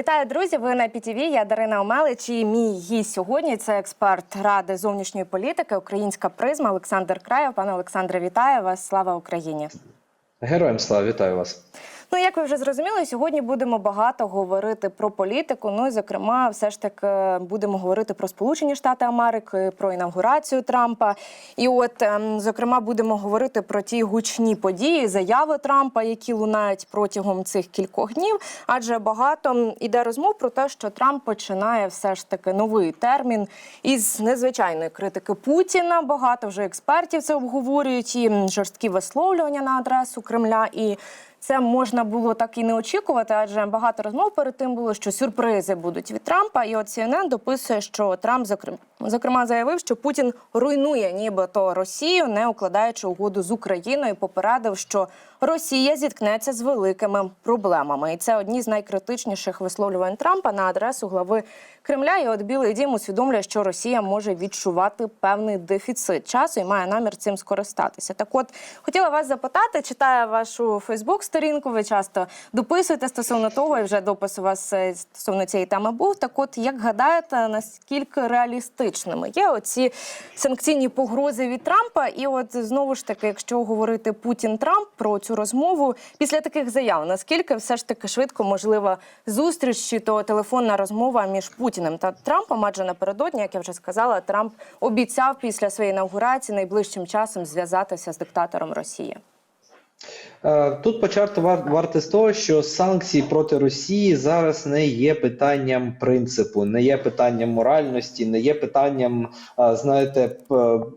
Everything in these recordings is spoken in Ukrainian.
Вітаю, друзі! Ви на ПІТІВІ. Я Дарина Омелич і мій гість сьогодні це експерт ради зовнішньої політики, українська призма Олександр Краєв. Пане Олександре, вітаю вас! Слава Україні! Героям слава, вітаю вас. Ну, як ви вже зрозуміли, сьогодні будемо багато говорити про політику. Ну і зокрема, все ж таки будемо говорити про Сполучені Штати Америки, про інавгурацію Трампа. І от ем, зокрема будемо говорити про ті гучні події, заяви Трампа, які лунають протягом цих кількох днів. Адже багато іде розмов про те, що Трамп починає все ж таки новий термін із незвичайної критики Путіна. Багато вже експертів це обговорюють і жорсткі висловлювання на адресу Кремля і. Це можна було так і не очікувати, адже багато розмов перед тим було, що сюрпризи будуть від Трампа. І от CNN дописує, що Трамп зокрема, зокрема заявив, що Путін руйнує нібито Росію, не укладаючи угоду з Україною. Попередив, що Росія зіткнеться з великими проблемами, і це одні з найкритичніших висловлювань Трампа на адресу глави Кремля. І от Білий Дім усвідомлює, що Росія може відчувати певний дефіцит часу і має намір цим скористатися. Так, от хотіла вас запитати, читаю вашу Фейсбук-сторінку. Ви часто дописуєте стосовно того, і вже допис у вас е, стосовно цієї теми був. Так, от як гадаєте, наскільки реалістичними є оці санкційні погрози від Трампа? І от знову ж таки, якщо говорити Путін Трамп про цю розмову після таких заяв, наскільки все ж таки швидко можлива зустріч чи то телефонна розмова між Путіним та Трампом? Адже напередодні, як я вже сказала, Трамп обіцяв після своєї інаугурації найближчим часом зв'язатися з диктатором Росії. Е, Тут почати вар- варто з того, що санкції проти Росії зараз не є питанням принципу, не є питанням моральності, не є питанням, е, знаєте,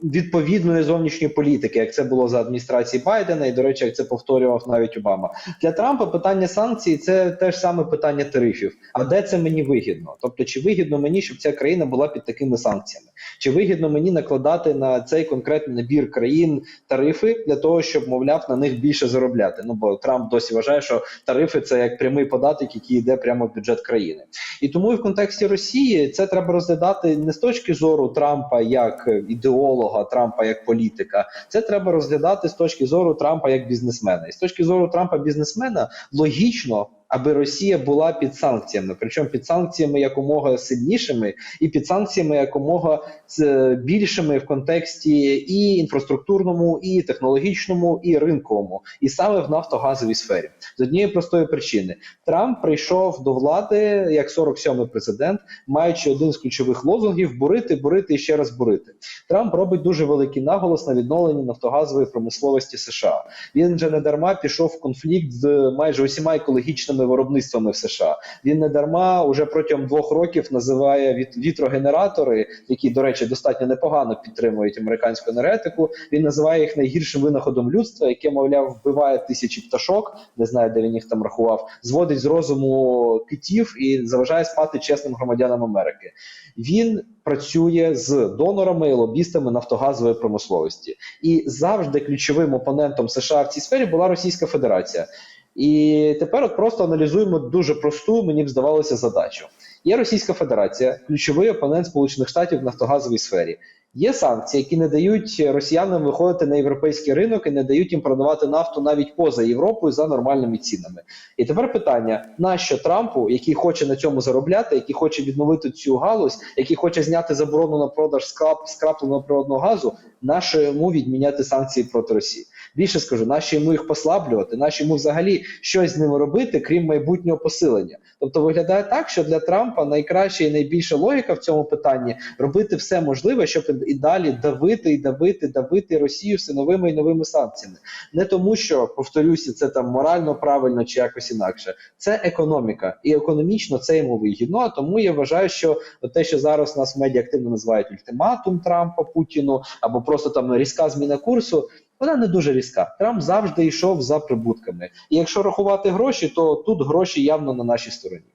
відповідної зовнішньої політики, як це було за адміністрації Байдена, і до речі, як це повторював навіть Обама. Для Трампа питання санкцій це теж саме питання тарифів. А де це мені вигідно? Тобто, чи вигідно мені, щоб ця країна була під такими санкціями? Чи вигідно мені накладати на цей конкретний набір країн тарифи для того, щоб, мовляв, на них більше заробляти? Ну бо Трамп досі вважає, що тарифи це як прямий податок, який йде прямо в бюджет країни. І тому і в контексті Росії це треба розглядати не з точки зору Трампа як ідеолога, Трампа як політика. Це треба розглядати з точки зору Трампа як бізнесмена. І з точки зору Трампа бізнесмена логічно. Аби Росія була під санкціями, причому під санкціями якомога сильнішими, і під санкціями якомога е, більшими в контексті і інфраструктурному, і технологічному, і ринковому, і саме в нафтогазовій сфері, з однієї простої причини, Трамп прийшов до влади як 47-й президент, маючи один з ключових лозунгів бурити, бурити і ще раз бурити. Трамп робить дуже великий наголос на відновленні нафтогазової промисловості США. Він вже не дарма пішов в конфлікт з майже усіма екологічними виробництвами в США. Він не дарма уже протягом двох років називає від вітрогенератори, які, до речі, достатньо непогано підтримують американську енергетику. Він називає їх найгіршим винаходом людства, яке, мовляв, вбиває тисячі пташок, не знаю, де він їх там рахував, зводить з розуму китів і заважає спати чесним громадянам Америки. Він працює з донорами і лобістами нафтогазової промисловості, і завжди ключовим опонентом США в цій сфері була Російська Федерація. І тепер от просто аналізуємо дуже просту, мені б здавалося, задачу. Є Російська Федерація, ключовий опонент Сполучених Штатів в нафтогазовій сфері. Є санкції, які не дають росіянам виходити на європейський ринок і не дають їм продавати нафту навіть поза Європою за нормальними цінами. І тепер питання: нащо Трампу, який хоче на цьому заробляти, який хоче відновити цю галузь, який хоче зняти заборону на продаж скрап скрапленого природного газу, нащо йому відміняти санкції проти Росії? Більше скажу, нащо йому їх послаблювати, нащо йому взагалі щось з ними робити, крім майбутнього посилення. Тобто виглядає так, що для Трампа найкраща і найбільша логіка в цьому питанні робити все можливе, щоб і далі давити і давити, давити Росію все новими і новими санкціями. Не тому, що повторюся, це там морально правильно чи якось інакше. Це економіка, і економічно це йому вигідно. А тому я вважаю, що те, що зараз нас медіа активно називають ультиматум Трампа Путіну, або просто там різка зміна курсу. Вона не дуже різка. Трамп завжди йшов за прибутками. І якщо рахувати гроші, то тут гроші явно на нашій стороні.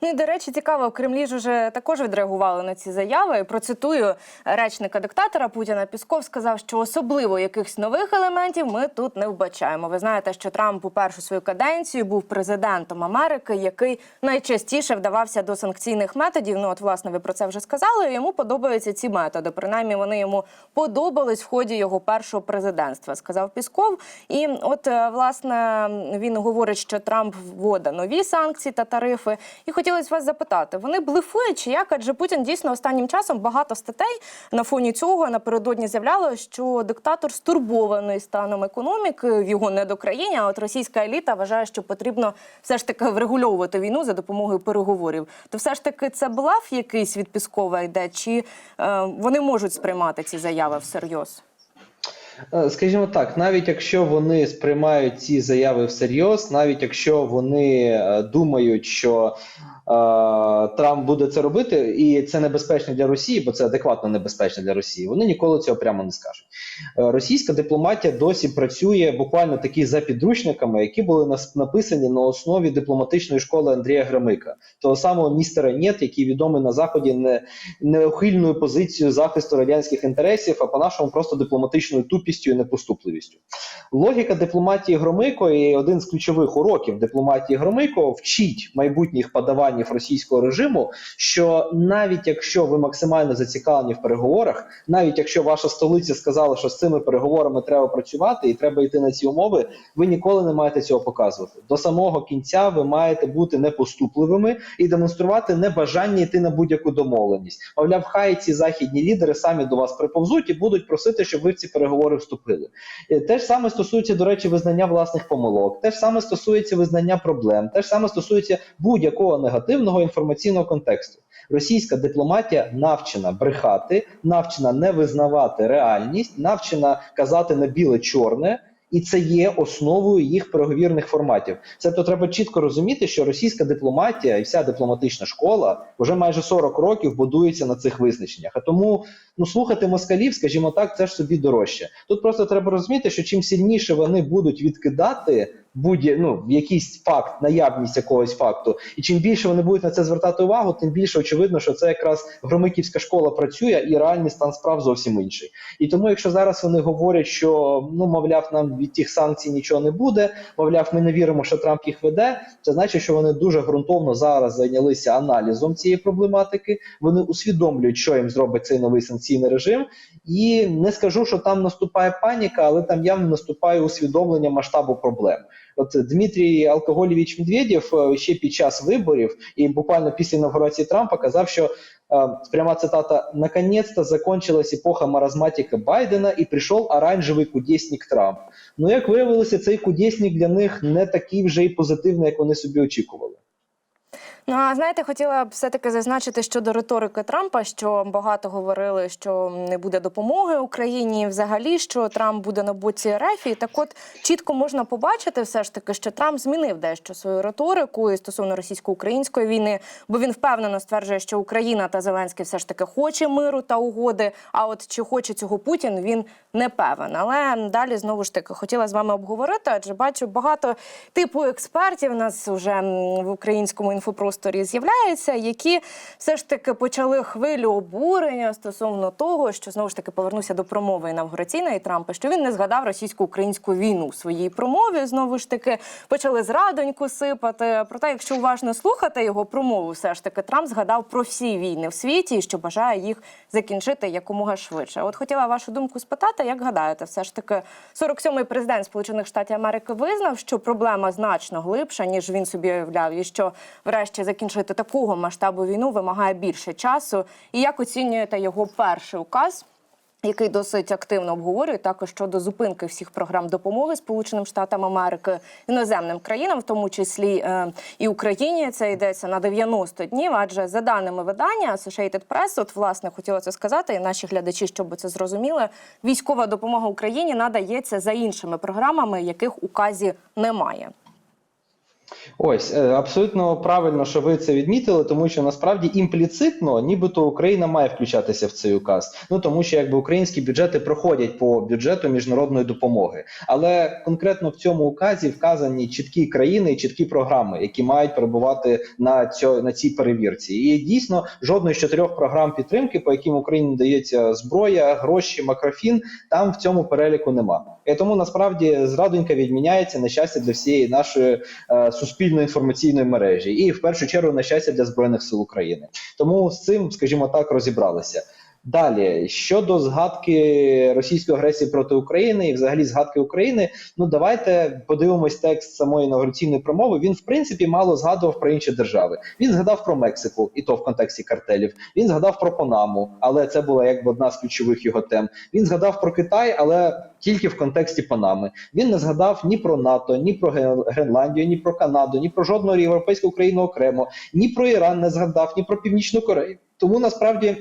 Ну і до речі, цікаво, в Кремлі ж уже також відреагували на ці заяви. Процитую речника диктатора Путіна Пісков сказав, що особливо якихось нових елементів ми тут не вбачаємо. Ви знаєте, що Трамп у першу свою каденцію був президентом Америки, який найчастіше вдавався до санкційних методів. Ну от власне ви про це вже сказали. Йому подобаються ці методи. Принаймні вони йому подобались в ході його першого президентства, сказав Пісков. І от е, власне він говорить, що Трамп вводить нові санкції та тарифи. І хотілося вас запитати: вони блефують чи як? Адже Путін дійсно останнім часом багато статей на фоні цього напередодні з'являло, що диктатор стурбований станом економіки в його недокраїні. А от російська еліта вважає, що потрібно все ж таки врегульовувати війну за допомогою переговорів. То все ж таки це блаф якийсь від Піскова йде, чи е, вони можуть сприймати ці заяви всерйоз? Е, Скажімо так, навіть якщо вони сприймають ці заяви всерйоз, навіть якщо вони е, думають, що Трамп буде це робити, і це небезпечно для Росії, бо це адекватно небезпечно для Росії, вони ніколи цього прямо не скажуть. Е, Російська дипломатія досі працює буквально такі за підручниками, які були написані на основі дипломатичної школи Андрія Громика, того самого містера Нєт, який відомий на заході не неухильною позицією захисту радянських інтересів, а по-нашому просто дипломатичною тупістю і непоступливістю. Логіка дипломатії Громико і один з ключових уроків дипломатії Громико вчить майбутніх подаванів російського режиму, що навіть якщо ви максимально зацікавлені в переговорах, навіть якщо ваша столиця сказала, що з цими переговорами треба працювати і треба йти на ці умови, ви ніколи не маєте цього показувати. До самого кінця ви маєте бути непоступливими і демонструвати небажання йти на будь-яку домовленість. Мовляв, хай ці західні лідери самі до вас приповзуть і будуть просити, щоб ви в ці переговори вступили. Е, Те ж саме стосується, до речі, визнання власних помилок, те ж саме стосується визнання проблем, те ж саме стосується будь-якого негативного інформаційного контексту. Російська дипломатія навчена брехати, навчена не визнавати реальність, навчена казати на біле-чорне. І це є основою їх переговірних форматів. Це то треба чітко розуміти, що російська дипломатія і вся дипломатична школа вже майже 40 років будується на цих визначеннях. А тому ну слухати москалів, скажімо так, це ж собі дорожче. Тут просто треба розуміти, що чим сильніше вони будуть відкидати будь ну, якийсь факт, наявність якогось факту, і чим більше вони будуть на це звертати увагу, тим більше очевидно, що це якраз громиківська школа працює і реальний стан справ зовсім інший. І тому, якщо зараз вони говорять, що ну мовляв, нам від тих санкцій нічого не буде, мовляв, ми не віримо, що Трамп їх веде. Це значить, що вони дуже ґрунтовно зараз зайнялися аналізом цієї проблематики. Вони усвідомлюють, що їм зробить цей новий санкційний режим, і не скажу, що там наступає паніка, але там явно наступає усвідомлення масштабу проблем. От Дмитрій Алкоголєвич Медведєв е, ще під час виборів і буквально після інаугурації Трампа казав, що е, пряма цитата: наконець-то закончилась епоха маразматики Байдена і прийшов оранжевий кудесник Трамп. Ну як виявилося, цей кудесник для них не такий вже і позитивний, як вони собі очікували. Ну а знаєте, хотіла б все-таки зазначити щодо риторики Трампа, що багато говорили, що не буде допомоги Україні, взагалі, що Трамп буде на боці РФ. Так, от чітко можна побачити, все ж таки, що Трамп змінив дещо свою риторику і стосовно російсько-української війни, бо він впевнено стверджує, що Україна та Зеленський все ж таки хоче миру та угоди. А от чи хоче цього Путін, він не певен. Але далі знову ж таки хотіла з вами обговорити, адже бачу багато типу експертів у нас вже в українському інфопросторі з'являються, які все ж таки почали хвилю обурення стосовно того, що знову ж таки повернуся до промови інавгураційної Трампа, що він не згадав російсько-українську війну в своїй промові. Знову ж таки почали зрадоньку сипати. Проте, якщо уважно слухати його промову, все ж таки Трамп згадав про всі війни в світі і що бажає їх закінчити якомога швидше. От хотіла вашу думку спитати, як гадаєте, все ж таки 47-й президент Сполучених Штатів Америки визнав, що проблема значно глибша, ніж він собі уявляв, і що врешті закінчити такого масштабу війну вимагає більше часу. І як оцінюєте його перший указ? Який досить активно обговорює також щодо зупинки всіх програм допомоги Сполученим Штатам Америки іноземним країнам, в тому числі е, і Україні. Це йдеться на 90 днів. Адже за даними видання Associated Press, от власне хотіла це сказати, і наші глядачі, щоб це зрозуміли, військова допомога Україні надається за іншими програмами, яких указі немає. Ось е, абсолютно правильно, що ви це відмітили, тому що насправді імпліцитно, нібито Україна має включатися в цей указ. Ну тому що якби українські бюджети проходять по бюджету міжнародної допомоги, але конкретно в цьому указі вказані чіткі країни чіткі програми, які мають перебувати на цьо, на цій перевірці. І дійсно жодної з чотирьох програм підтримки, по яким Україні дається зброя, гроші, макрофін, там в цьому переліку нема. Тому насправді зрадонька відміняється на щастя для всієї нашої е, суспільної інформаційної мережі, і в першу чергу на щастя для збройних сил України. Тому з цим, скажімо так, розібралися. Далі щодо згадки російської агресії проти України і взагалі згадки України, ну давайте подивимось текст самої інаугураційної промови. Він в принципі мало згадував про інші держави. Він згадав про Мексику, і то в контексті картелів. Він згадав про Панаму, але це була якби одна з ключових його тем. Він згадав про Китай, але тільки в контексті Панами. Він не згадав ні про НАТО, ні про Гренландію, ні про Канаду, ні про жодну європейську країну окремо, ні про Іран не згадав, ні про Північну Корею. Тому насправді.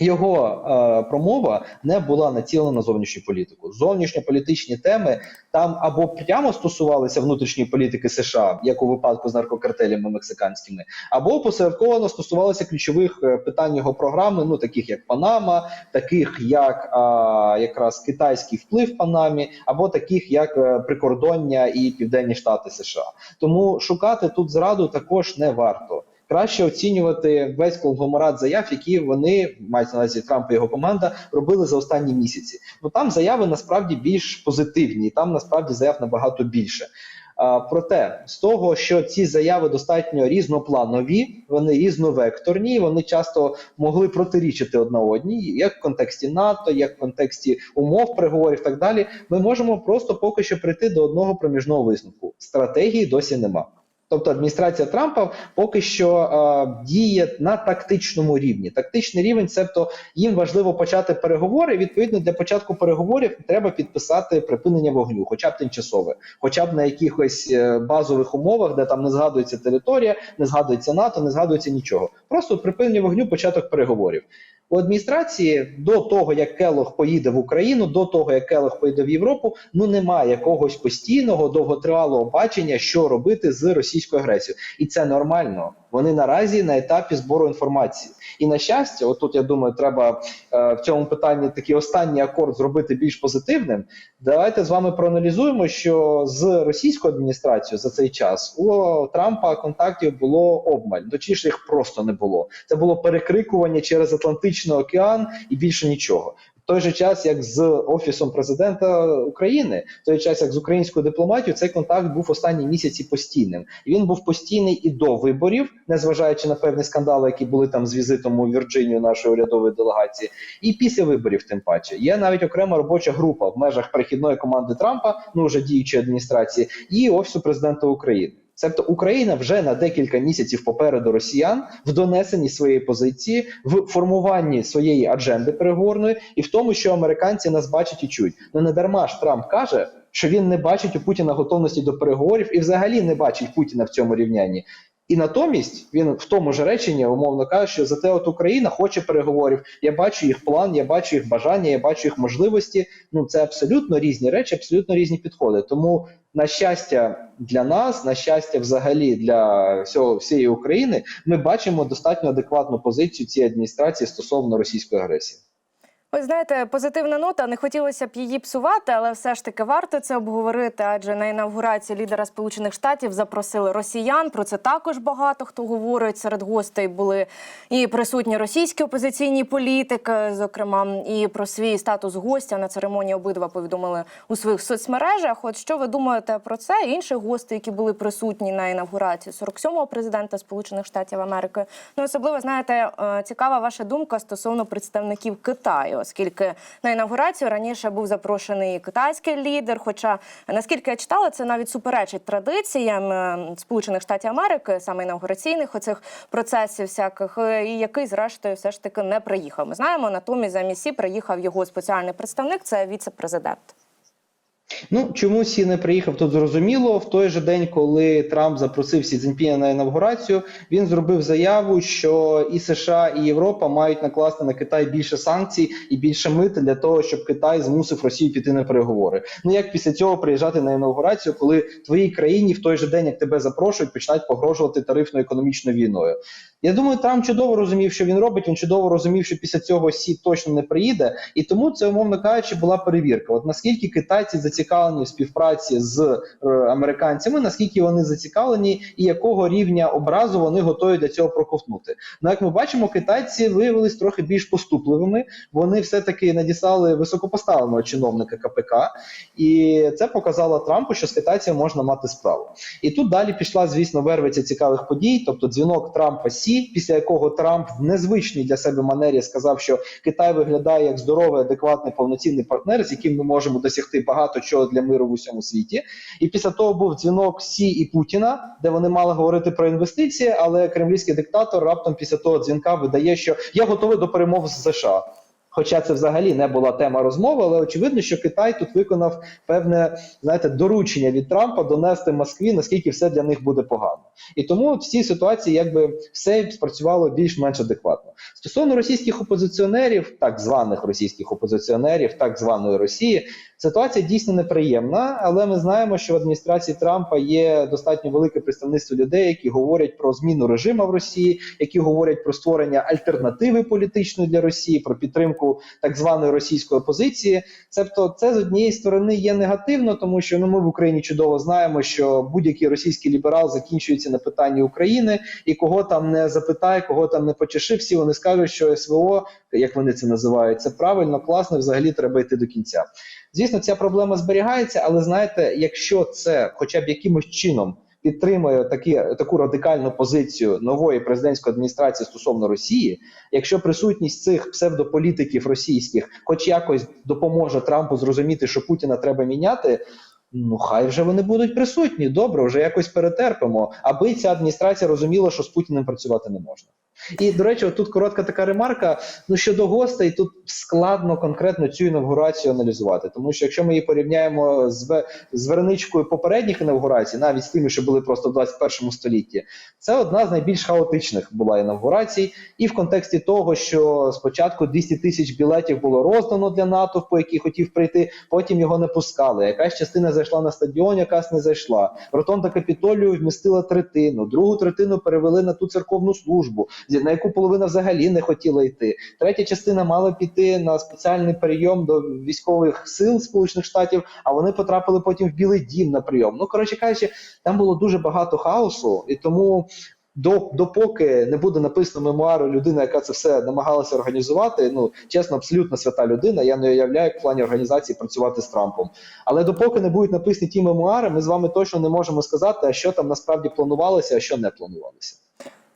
Його е, промова не була націлена на зовнішню політику. Зовнішньополітичні теми там або прямо стосувалися внутрішньої політики США, як у випадку з наркокартелями мексиканськими, або посередковано стосувалися ключових е, питань його програми, ну таких як Панама, таких як а, якраз китайський вплив в Панамі, або таких як е, прикордоння і Південні Штати США. Тому шукати тут зраду також не варто. Краще оцінювати весь конгломерат заяв, які вони мають на увазі Трамп і його команда робили за останні місяці. Ну там заяви насправді більш позитивні, там насправді заяв набагато більше. А, проте з того, що ці заяви достатньо різнопланові, вони різновекторні, вони часто могли протирічити одна одній, як в контексті НАТО, як в контексті умов переговорів, так далі. Ми можемо просто поки що прийти до одного проміжного висновку. Стратегії досі нема. Тобто адміністрація Трампа поки що е, діє на тактичному рівні. Тактичний рівень, себто їм важливо почати переговори. Відповідно, для початку переговорів треба підписати припинення вогню, хоча б тимчасове, хоча б на якихось е, базових умовах, де там не згадується територія, не згадується НАТО, не згадується нічого. Просто припинення вогню, початок переговорів. У адміністрації до того, як Келох поїде в Україну, до того як Келох поїде в Європу, ну немає якогось постійного довготривалого бачення, що робити з російською агресією, і це нормально. Вони наразі на етапі збору інформації. І на щастя, отут я думаю, треба е, в цьому питанні такий останній акорд зробити більш позитивним. Давайте з вами проаналізуємо, що з російською адміністрацією за цей час у Трампа контактів було обмаль, точніше їх просто не було. Це було перекрикування через Атлантичний океан і більше нічого. Той же час, як з офісом президента України, в той час, як з українською дипломатією, цей контакт був останні місяці постійним. І він був постійний і до виборів, незважаючи на певні скандали, які були там з візитом у Вірджинію нашої урядової делегації, і після виборів, тим паче. Є навіть окрема робоча група в межах перехідної команди Трампа, ну вже діючої адміністрації, і офісу президента України. Себто Україна вже на декілька місяців попереду росіян в донесенні своєї позиції, в формуванні своєї адженди переговорної, і в тому, що американці нас бачать і чують. Ну не дарма ж Трамп каже, що він не бачить у Путіна готовності до переговорів і взагалі не бачить Путіна в цьому рівнянні. І натомість він в тому ж реченні умовно каже, що зате от Україна хоче переговорів. Я бачу їх план, я бачу їх бажання, я бачу їх можливості. Ну це абсолютно різні речі, абсолютно різні підходи. Тому на щастя для нас, на щастя, взагалі для всього всієї України, ми бачимо достатньо адекватну позицію цієї адміністрації стосовно російської агресії. Ви знаєте, позитивна нота. Не хотілося б її псувати, але все ж таки варто це обговорити. Адже на інавгурацію лідера Сполучених Штатів запросили росіян. Про це також багато хто говорить. Серед гостей були і присутні російські опозиційні політики, зокрема, і про свій статус гостя на церемонії обидва повідомили у своїх соцмережах. От що ви думаєте про це? І інших гостей, які були присутні на інавгурації 47-го президента Сполучених Штатів Америки. Ну особливо знаєте, е, цікава ваша думка стосовно представників Китаю оскільки на інавгурацію раніше був запрошений китайський лідер. Хоча наскільки я читала, це навіть суперечить традиціям е, Сполучених Штатів Америки, саме інаугураційних оцих процесів, всяких, е, і який зрештою все ж таки не приїхав. Ми знаємо, натомість за місі приїхав його спеціальний представник. Це віце-президент. Ну чому Сі не приїхав, тут зрозуміло. В той же день, коли Трамп запросив Сі Цзіньпіня на інавгурацію, він зробив заяву, що і США, і Європа мають накласти на Китай більше санкцій і більше мити для того, щоб Китай змусив Росію піти на переговори. Ну як після цього приїжджати на інавгурацію, коли твоїй країні в той же день, як тебе запрошують, починають погрожувати тарифною економічною війною. Я думаю, Трамп чудово розумів, що він робить. Він чудово розумів, що після цього Сі точно не приїде, і тому це, умовно кажучи, була перевірка. От наскільки китайці зацікавлені в співпраці з е, американцями, наскільки вони зацікавлені, і якого рівня образу вони готові для цього проковтнути. Ну, як ми бачимо, китайці виявились трохи більш поступливими. Вони все таки надіслали високопоставленого чиновника КПК, і це показало Трампу, що з китайцями можна мати справу. І тут далі пішла, звісно, вервиця цікавих подій, тобто дзвінок Трампа. Сі, після якого Трамп в незвичній для себе манері сказав, що Китай виглядає як здоровий, адекватний, повноцінний партнер, з яким ми можемо досягти багато чого для миру в усьому світі. І після того був дзвінок Сі і Путіна, де вони мали говорити про інвестиції, але кремлівський диктатор раптом після того дзвінка видає, що я готовий до перемов з США. Хоча це взагалі не була тема розмови, але очевидно, що Китай тут виконав певне знаєте доручення від Трампа донести Москві, наскільки все для них буде погано. І тому в цій ситуації якби все спрацювало більш-менш адекватно. Стосовно російських опозиціонерів, так званих російських опозиціонерів, так званої Росії, ситуація дійсно неприємна, але ми знаємо, що в адміністрації Трампа є достатньо велике представництво людей, які говорять про зміну режиму в Росії, які говорять про створення альтернативи політичної для Росії, про підтримку так званої російської опозиції. Цебто, це з однієї сторони є негативно, тому що ну ми в Україні чудово знаємо, що будь-який російський ліберал закінчується на питанні України, і кого там не запитає, кого там не почеши, всі вони скажуть, що СВО, як вони це називають, це правильно, класно, взагалі треба йти до кінця. Звісно, ця проблема зберігається, але знаєте, якщо це хоча б якимось чином підтримує такі, таку радикальну позицію нової президентської адміністрації стосовно Росії, якщо присутність цих псевдополітиків російських, хоч якось допоможе Трампу зрозуміти, що Путіна треба міняти. Ну, хай вже вони будуть присутні. Добре, вже якось перетерпимо, аби ця адміністрація розуміла, що з Путіним працювати не можна. І до речі, тут коротка така ремарка. Ну щодо гостей, тут складно конкретно цю інавгурацію аналізувати, тому що якщо ми її порівняємо з, з верничкою попередніх інавгурацій, навіть з тими, що були просто в 21 столітті, це одна з найбільш хаотичних була інавгурацій, і в контексті того, що спочатку 200 тисяч білетів було роздано для натовпу, який хотів прийти, потім його не пускали. Якась частина зайшла на стадіон, якась не зайшла. Ротонда Капітолію вмістила третину, другу третину перевели на ту церковну службу, на яку половина взагалі не хотіла йти. Третя частина мала піти на спеціальний прийом до військових сил Сполучених Штатів, а вони потрапили потім в Білий Дім на прийом. Ну коротше кажучи, там було дуже багато хаосу, і тому. До допоки не буде написано мемуару людина, яка це все намагалася організувати. Ну чесно, абсолютно свята людина. Я не уявляю, в плані організації працювати з Трампом. Але допоки не будуть написані ті мемуари, ми з вами точно не можемо сказати, що там насправді планувалося, а що не планувалося.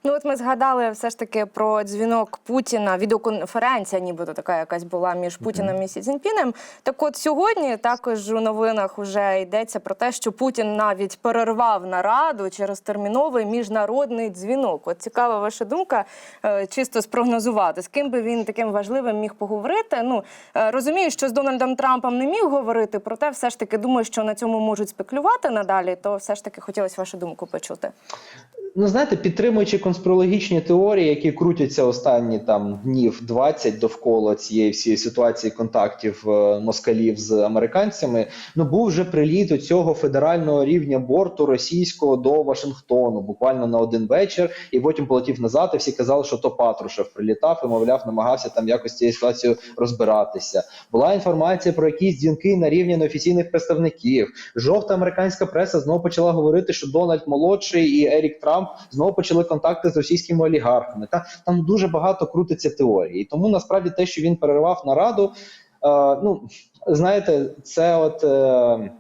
Ну, от ми згадали все ж таки про дзвінок Путіна. Відеоконференція, нібито така якась була між Путіним і Сі Цзіньпінем. Так от сьогодні також у новинах вже йдеться про те, що Путін навіть перервав нараду через терміновий міжнародний дзвінок. От цікава ваша думка, е, чисто спрогнозувати, з ким би він таким важливим міг поговорити. Ну е, розумію, що з Дональдом Трампом не міг говорити, проте все ж таки думаю, що на цьому можуть спекулювати надалі. То все ж таки хотілося вашу думку почути. Ну, знаєте, підтримуючи конспірологічні теорії, які крутяться останні там днів 20 довкола цієї всієї ситуації контактів е, москалів з американцями, ну був вже приліт у цього федерального рівня борту російського до Вашингтону, буквально на один вечір, і потім полетів назад. І всі казали, що то Патрушев прилітав і, мовляв, намагався там якось цією ситуацією розбиратися. Була інформація про якісь дзвінки на рівні неофіційних представників. Жовта американська преса знову почала говорити, що Дональд молодший і Ерік Трамп знову почали контакти з російськими олігархами. Та там дуже багато крутиться теорії. Тому насправді те, що він перервав нараду, е, ну знаєте, це от. Е,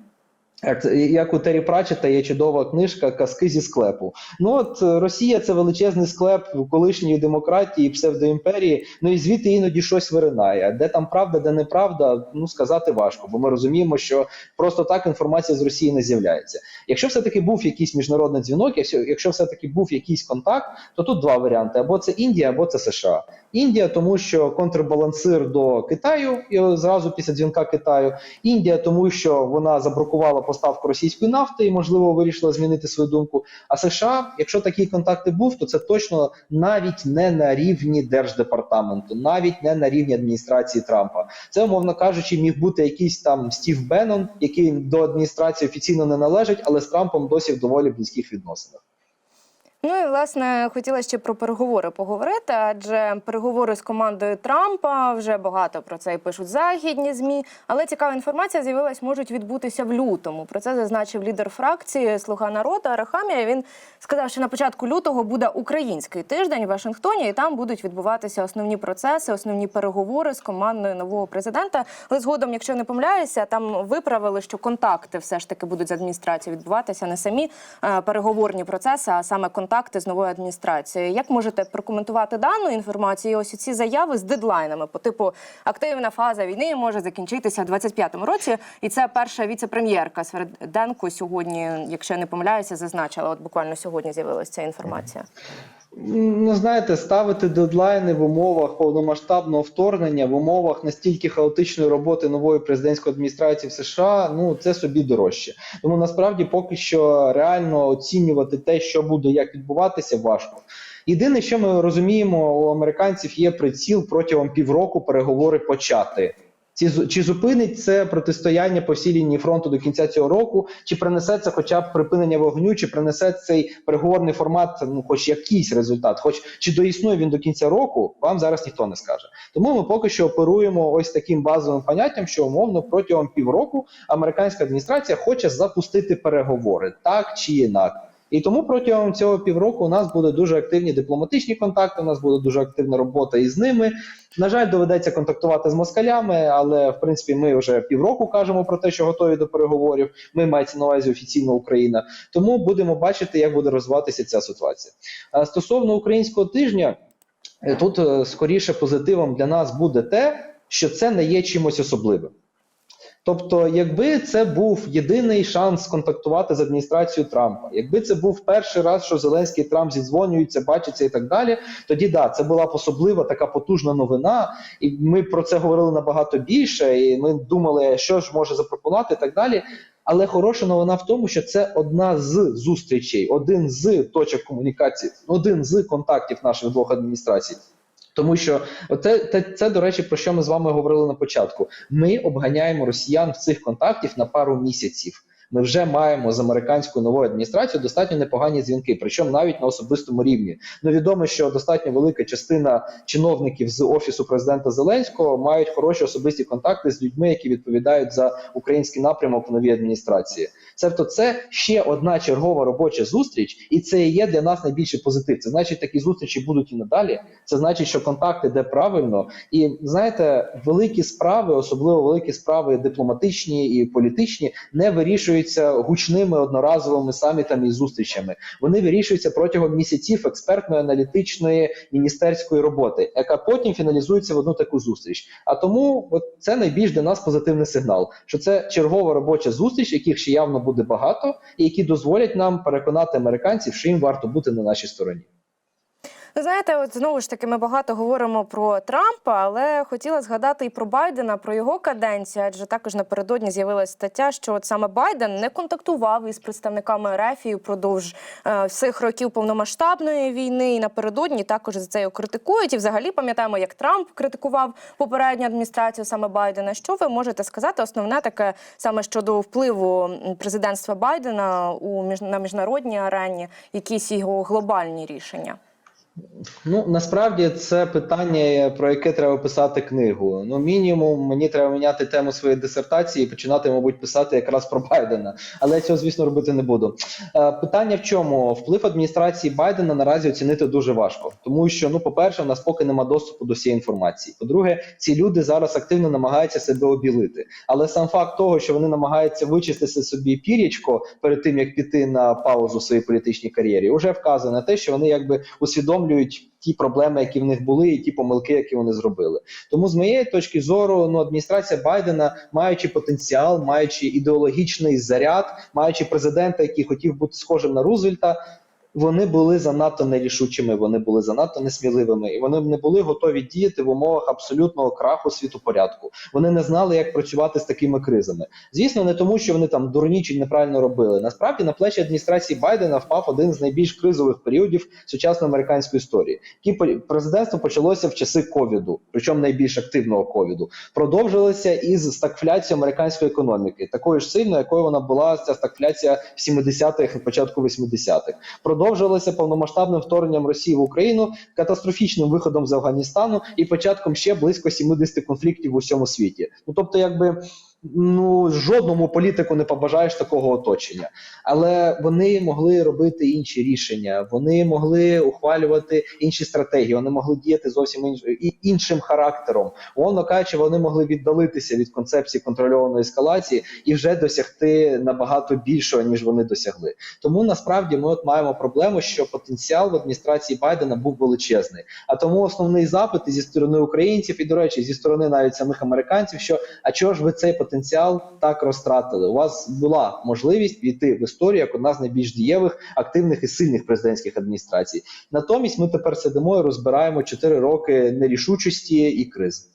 як, у Террі Пратчета є чудова книжка Казки зі склепу. Ну от е, Росія це величезний склеп колишньої демократії, псевдоімперії. Ну і звідти іноді щось виринає. Де там правда, де неправда, ну сказати важко, бо ми розуміємо, що просто так інформація з Росії не з'являється. Якщо все-таки був якийсь міжнародний дзвінок, якщо, якщо все-таки був якийсь контакт, то тут два варіанти: або це Індія, або це США. Індія, тому що контрбалансир до Китаю і зразу після дзвінка Китаю. Індія, тому що вона заблокувала поставку російської нафти і, можливо, вирішила змінити свою думку. А США, якщо такі контакти був, то це точно навіть не на рівні держдепартаменту, навіть не на рівні адміністрації Трампа. Це, умовно кажучи, міг бути якийсь там Стів Беннон, який до адміністрації офіційно не належить, але з Трампом досі в доволі близьких відносинах. Ну і власне хотіла ще про переговори поговорити, адже переговори з командою Трампа вже багато про це і пишуть західні змі. Але цікава інформація з'явилась, можуть відбутися в лютому. Про це зазначив лідер фракції Слуга народу Арахамія. Він сказав, що на початку лютого буде український тиждень в Вашингтоні, і там будуть відбуватися основні процеси, основні переговори з командою нового президента. Але згодом, якщо не помиляюся, там виправили, що контакти все ж таки будуть з адміністрацією відбуватися не самі е, переговорні процеси, а саме контакти контакти з новою адміністрацією. Як можете прокоментувати дану інформацію? І ось ці заяви з дедлайнами по типу активна фаза війни може закінчитися в 25-му році, і це перша віце-прем'єрка Сверденко сьогодні, якщо я не помиляюся, зазначила. От буквально сьогодні з'явилася ця інформація. Ну, знаєте, ставити дедлайни в умовах повномасштабного вторгнення, в умовах настільки хаотичної роботи нової президентської адміністрації в США, ну це собі дорожче. Тому насправді поки що реально оцінювати те, що буде як відбуватися, важко. Єдине, що ми розуміємо, у американців є приціл протягом півроку переговори почати. Ці чи зупинить це протистояння по всій лінії фронту до кінця цього року, чи принесе це хоча б припинення вогню, чи принесе цей переговорний формат, ну хоч якийсь результат, хоч чи доіснує він до кінця року, вам зараз ніхто не скаже. Тому ми поки що оперуємо ось таким базовим поняттям, що умовно протягом півроку американська адміністрація хоче запустити переговори, так чи інак. І тому протягом цього півроку у нас буде дуже активні дипломатичні контакти. У нас буде дуже активна робота із ними. На жаль, доведеться контактувати з москалями, але в принципі ми вже півроку кажемо про те, що готові до переговорів. Ми мається на увазі офіційно Україна. Тому будемо бачити, як буде розвиватися ця ситуація. Стосовно українського тижня, тут е, скоріше позитивом для нас буде те, що це не є чимось особливим. Тобто, якби це був єдиний шанс контактувати з адміністрацією Трампа, якби це був перший раз, що Зеленський і Трамп зідзвонюються, бачаться і так далі, тоді да, це була б особлива така потужна новина, і ми про це говорили набагато більше, і ми думали, що ж може запропонувати і так далі. Але хороша новина в тому, що це одна з зустрічей, один з точок комунікації, один з контактів наших двох адміністрацій. Тому що це, це, це, до речі, про що ми з вами говорили на початку. Ми обганяємо росіян в цих контактів на пару місяців. Ми вже маємо з американською новою адміністрацією достатньо непогані дзвінки, причому навіть на особистому рівні. Ну відомо, що достатньо велика частина чиновників з офісу президента Зеленського мають хороші особисті контакти з людьми, які відповідають за український напрямок в новій адміністрації. Тобто, це ще одна чергова робоча зустріч, і це є для нас найбільший позитив. Це значить, такі зустрічі будуть і надалі. Це значить, що контакти де правильно. І знаєте, великі справи, особливо великі справи дипломатичні і політичні, не вирішуються гучними одноразовими самітами і зустрічами. Вони вирішуються протягом місяців експертної аналітичної міністерської роботи, яка потім фіналізується в одну таку зустріч. А тому, от це найбільш для нас позитивний сигнал, що це чергова робоча зустріч, яких ще явно буде багато, і які дозволять нам переконати американців, що їм варто бути на нашій стороні. Ви знаєте, от знову ж таки, ми багато говоримо про Трампа, але хотіла згадати і про Байдена, про його каденцію. Адже також напередодні з'явилася стаття, що от саме Байден не контактував із представниками РФ впродовж е, всіх років повномасштабної війни. І напередодні також за це його критикують. І взагалі пам'ятаємо, як Трамп критикував попередню адміністрацію саме Байдена. Що ви можете сказати? Основне таке саме щодо впливу президентства Байдена у на міжнародній арені, якісь його глобальні рішення. Ну насправді це питання, про яке треба писати книгу. Ну, мінімум, мені треба міняти тему своєї дисертації і починати, мабуть, писати якраз про Байдена. Але я цього, звісно, робити не буду. Е, питання в чому? Вплив адміністрації Байдена наразі оцінити дуже важко, тому що, ну, по-перше, в нас поки нема доступу до всієї інформації. По-друге, ці люди зараз активно намагаються себе обілити. Але сам факт того, що вони намагаються вичистити собі пір'ячко перед тим, як піти на паузу в своїй політичній кар'єрі, вже вказує на те, що вони якби усвідомлюють ті проблеми, які в них були, і ті помилки, які вони зробили. Тому з моєї точки зору, ну адміністрація Байдена, маючи потенціал, маючи ідеологічний заряд, маючи президента, який хотів бути схожим на Рузвельта. Вони були занадто нерішучими, вони були занадто несміливими, і вони не були готові діяти в умовах абсолютного краху світопорядку. Вони не знали, як працювати з такими кризами. Звісно, не тому, що вони там дурні чи неправильно робили. Насправді на плечі адміністрації Байдена впав один з найбільш кризових періодів сучасної американської історії. Президентство почалося в часи ковіду, причому найбільш активного ковіду, продовжилося із стагфляцією американської економіки, такою ж сильною, якою вона була ця стагфляція в 70-х і початку 80-х. Продовжилося повномасштабним вторгненням Росії в Україну, катастрофічним виходом з Афганістану і початком ще близько 70 конфліктів в усьому світі. Ну тобто, якби Ну, жодному політику не побажаєш такого оточення, але вони могли робити інші рішення, вони могли ухвалювати інші стратегії, вони могли діяти зовсім інш... іншим характером. Умовно кажучи, вони могли віддалитися від концепції контрольованої ескалації і вже досягти набагато більшого, ніж вони досягли. Тому насправді ми от маємо проблему, що потенціал в адміністрації Байдена був величезний. А тому основний запит зі сторони українців, і до речі, зі сторони навіть самих американців, що а чого ж ви цей потенціал так розтратили? У вас була можливість війти в історію як одна з найбільш дієвих, активних і сильних президентських адміністрацій. Натомість ми тепер сидимо і розбираємо 4 роки нерішучості і кризи.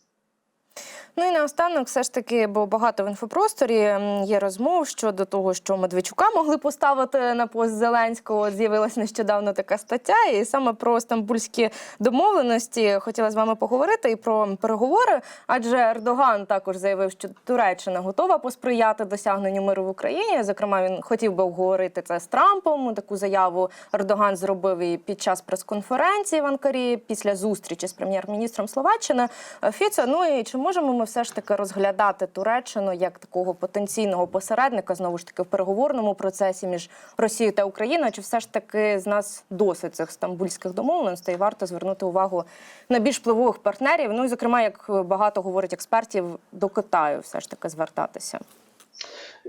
Ну і наостанок, все ж таки, бо багато в інфопросторі є розмов щодо того, що Медведчука могли поставити на пост Зеленського. От З'явилась нещодавно така стаття, і саме про стамбульські домовленості хотіла з вами поговорити і про переговори. Адже Ердоган також заявив, що Туреччина готова посприяти досягненню миру в Україні. Зокрема, він хотів би обговорити це з Трампом. Таку заяву Ердоган зробив і під час прес-конференції в Анкарі після зустрічі з прем'єр-міністром Словаччини е, Фіцо. Ну і чи можемо ми все ж таки розглядати Туреччину як такого потенційного посередника знову ж таки в переговорному процесі між Росією та Україною? Чи все ж таки з нас досить цих стамбульських домовленостей? Варто звернути увагу на більш впливових партнерів? Ну і зокрема, як багато говорить експертів, до Китаю все ж таки звертатися.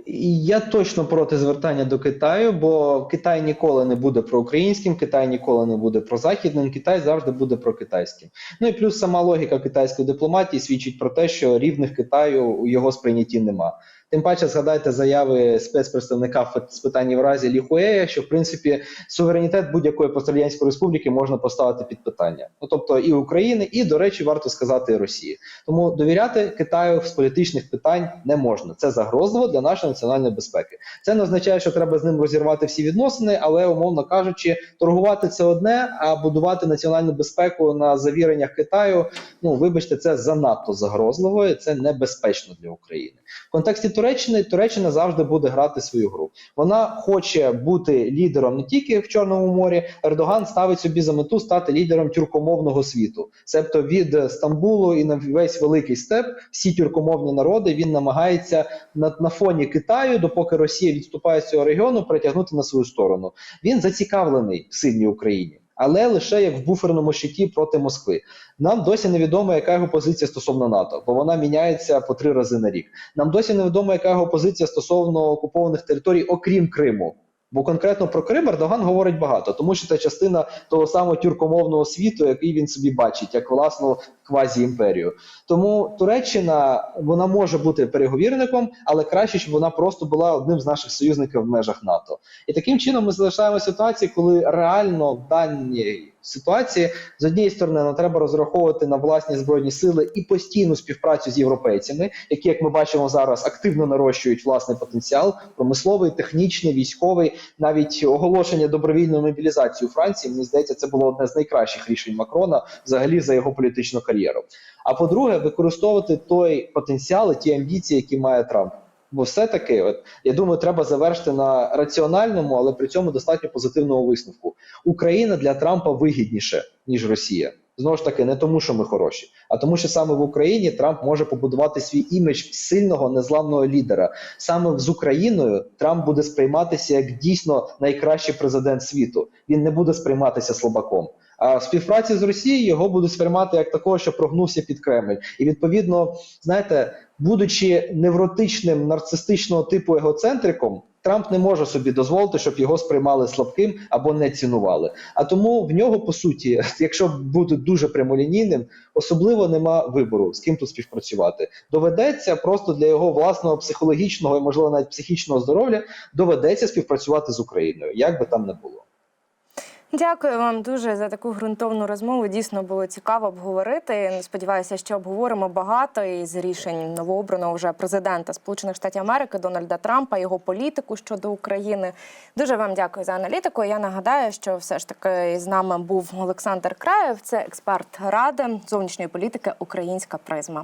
Я точно проти звертання до Китаю, бо Китай ніколи не буде проукраїнським, Китай ніколи не буде прозахідним, Китай завжди буде прокитайським. Ну і плюс сама логіка китайської дипломатії свідчить про те, що рівних Китаю у його сприйнятті нема. Тим паче згадайте заяви спецпредставника з питань Євразії Лі Хуея, що в принципі суверенітет будь-якої пострадянської республіки можна поставити під питання. Ну тобто і України, і до речі, варто сказати і Росії. Тому довіряти Китаю з політичних питань не можна. Це загрозливо для нашої національної безпеки. Це не означає, що треба з ним розірвати всі відносини, але умовно кажучи, торгувати це одне, а будувати національну безпеку на завіреннях Китаю. Ну вибачте, це занадто загрозливо, і це небезпечно для України. В контексті Туреччини Туреччина завжди буде грати свою гру. Вона хоче бути лідером не тільки в Чорному морі. Ердоган ставить собі за мету стати лідером тюркомовного світу, себто від Стамбулу і на весь великий степ, всі тюркомовні народи він намагається на, на фоні Китаю, допоки Росія відступає з цього регіону, притягнути на свою сторону. Він зацікавлений в сильній Україні. Але лише як в буферному щиті проти Москви. Нам досі невідомо, яка його позиція стосовно НАТО, бо вона міняється по три рази на рік. Нам досі невідомо, яка його позиція стосовно окупованих територій, окрім Криму. Бо конкретно про Крим Ердоган говорить багато, тому що це частина того самого тюркомовного світу, який він собі бачить, як власну квазі-імперію. Тому Туреччина вона може бути переговірником, але краще, щоб вона просто була одним з наших союзників в межах НАТО. І таким чином ми залишаємо ситуацію, коли реально в даній ситуації з однієї сторони нам треба розраховувати на власні збройні сили і постійну співпрацю з європейцями, які, як ми бачимо зараз, активно нарощують власний потенціал промисловий, технічний, військовий, навіть оголошення добровільної мобілізації у Франції. Мені здається, це було одне з найкращих рішень Макрона взагалі за його політичну кар'єру. А по-друге, використовувати той потенціал, і ті амбіції, які має Трамп. Бо все-таки, от я думаю, треба завершити на раціональному, але при цьому достатньо позитивному висновку. Україна для Трампа вигідніше ніж Росія. Знову ж таки, не тому, що ми хороші, а тому, що саме в Україні Трамп може побудувати свій імідж сильного незламного лідера. Саме з Україною Трамп буде сприйматися як дійсно найкращий президент світу. Він не буде сприйматися слабаком. А в співпраці з Росією його будуть сприймати як такого, що прогнувся під Кремль. І відповідно, знаєте, будучи невротичним нарцистичного типу егоцентриком, Трамп не може собі дозволити, щоб його сприймали слабким або не цінували. А тому в нього, по суті, якщо бути дуже прямолінійним, особливо нема вибору, з ким тут співпрацювати. Доведеться просто для його власного психологічного і, можливо, навіть психічного здоров'я доведеться співпрацювати з Україною, як би там не було. Дякую вам дуже за таку ґрунтовну розмову. Дійсно було цікаво обговорити. Сподіваюся, що обговоримо багато із рішень новообраного вже президента Сполучених Штатів Америки Дональда Трампа, його політику щодо України. Дуже вам дякую за аналітику. Я нагадаю, що все ж таки з нами був Олександр Краєв, це експерт ради зовнішньої політики Українська призма.